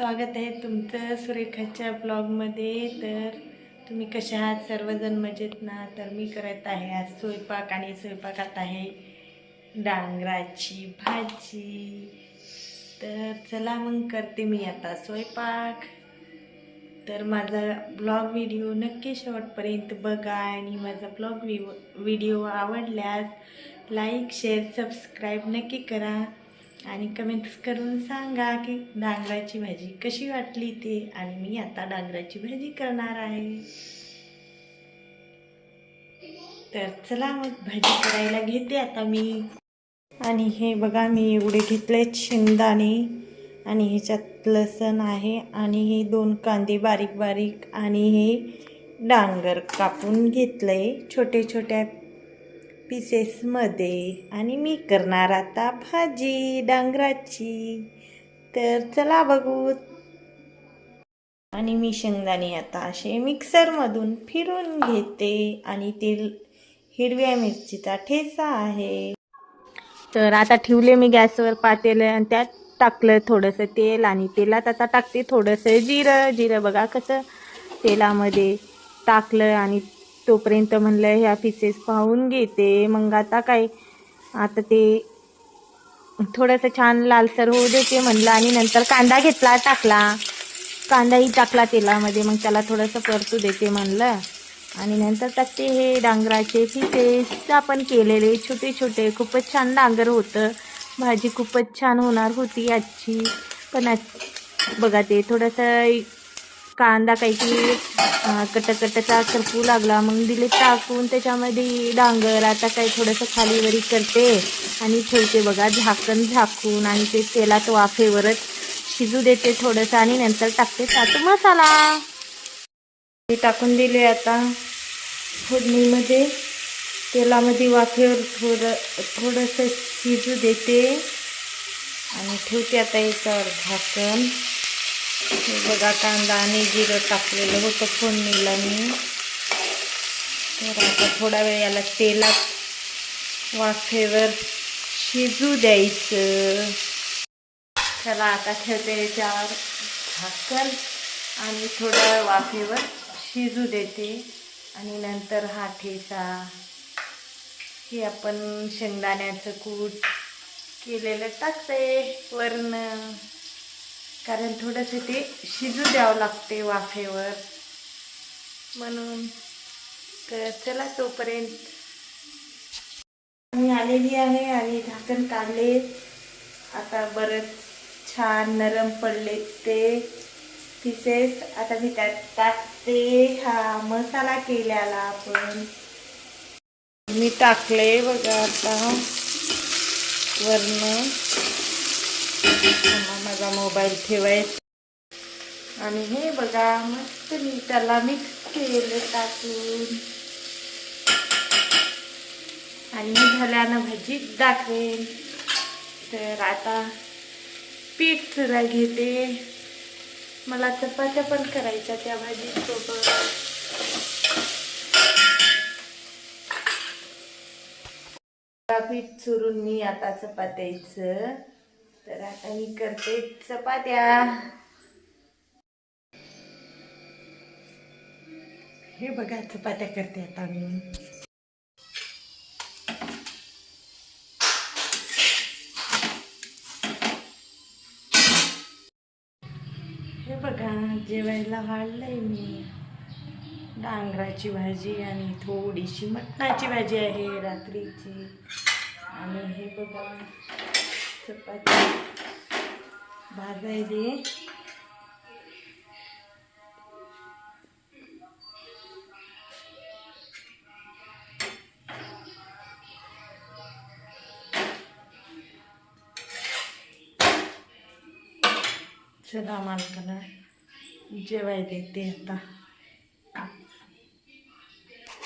स्वागत आहे तुमचं सुरेखाच्या ब्लॉगमध्ये. तर तुम्ही कशा आहात? सर्वजण मजेत ना? तर मी करत आहे आज स्वयंपाक आणि स्वयंपाकात आहे डांगराची भाजी. तर चला मग करते मी आता स्वयंपाक. तर माझा ब्लॉग व्हिडिओ नक्की शेवटपर्यंत बघा आणि माझा ब्लॉग व्हिडिओ आवडल्यास लाईक शेअर सबस्क्राईब नक्की करा. आणि कमेंट्स करून सांगा की डांगराची भाजी कशी वाटली ते आणि मी आता डांगराची भाजी करणार आहे. तर चला मग भाजी करायला घेते आता मी. आणि हे बघा मी एवढे घेतले शेंगदाणे. आणि ह्याच्यात लसण आहे. आणि हे दोन कांदे बारीक बारीक आणि हे डांगर कापून घेतलंय. छोटे छोट्या पीसेसमध्ये. आणि मी करणार आता भाजी डांगराची. तर चला बघू. आणि मी शेंगदाणे आता असे मिक्सरमधून फिरून घेते. आणि ते हिरव्या मिरचीचा ठेचा आहे. तर आता ठेवले मी गॅसवर पातेलं आणि त्यात टाकलं थोडंसं तेल आणि तेलात आता टाकते थोडंसं जिरं. जिरं बघा कसं तेलामध्ये टाकलं आणि तोपर्यंत म्हणलं ह्या फिसेस पाहून घेते. मग आता काय? आता ते थोडंसं छान लालसर होऊ देते म्हणलं आणि नंतर कांदा घेतला टाकला. कांदाही टाकला तेलामध्ये मग त्याला थोडंसं परतू देते म्हणलं. आणि नंतर टाकते हे डांगराचे फिसेस आपण केलेले छोटे छोटे खूपच छान डांगर होतं. भाजी खूपच छान होणार होती आजची. पण आज बघा ते थोडंसं कांदा काहीतरी कटकटचा करपू लागला मग दिले टाकून त्याच्यामध्ये डांगर आता काही थोडंसं खालीवरी करते आणि ठेवते बघा झाकण झाकून आणि ते तेलात वाफेवरच शिजू देते थोडंसं आणि नंतर टाकते सात मसाला. ते टाकून दिले आता फोडणीमध्ये. तेलामध्ये वाफेवर थोडं थोडंसं शिजू देते. आणि ठेवते आता याच्यावर झाकण. बघा कांदा आणि जिरं टाकलेलं होतं फोडणीला मी. तर आता थोडा वेळ याला तेलात वाफेवर शिजू द्यायचं. चला आता ठेवते याच्यावर झाकण आणि थोडं वाफेवर शिजू देते. आणि नंतर हा ठेचा. हे आपण शेंगदाण्याचं कूट केलेलं टाकते वरनं. कारण थोडंसं ते शिजू द्यावं लागते वाफेवर. म्हणून तर चला तोपर्यंत. मी आलेली आहे आणि झाकण काढले. आता बरंच छान नरम पडले ते पिसेस आता मी त्यात टाकते हा मसाला केलेला आपण. मी टाकले बघा आता. वरनं. माझा मोबाईल ठेवायचा. आणि हे बघा मस्त मी त्याला मिक्स केलं टाकून. आणि मी झाल्यानं भाजी दाखवेन. तर आता पीठ चुरा घेते. मला चपात्या पण करायच्या त्या भाजीसोबत. पीठ चुरून मी आता चपात्याचं तर आता मी करते चपात्या. हे बघा चपात्या करते आता मी. हे बघा जेवायला वाढलंय मी. डांगराची भाजी आणि थोडीशी मटणाची भाजी आहे रात्रीची. आणि हे बघा चपाती. भाजायले. चला मालकाला जेवाय देते आता.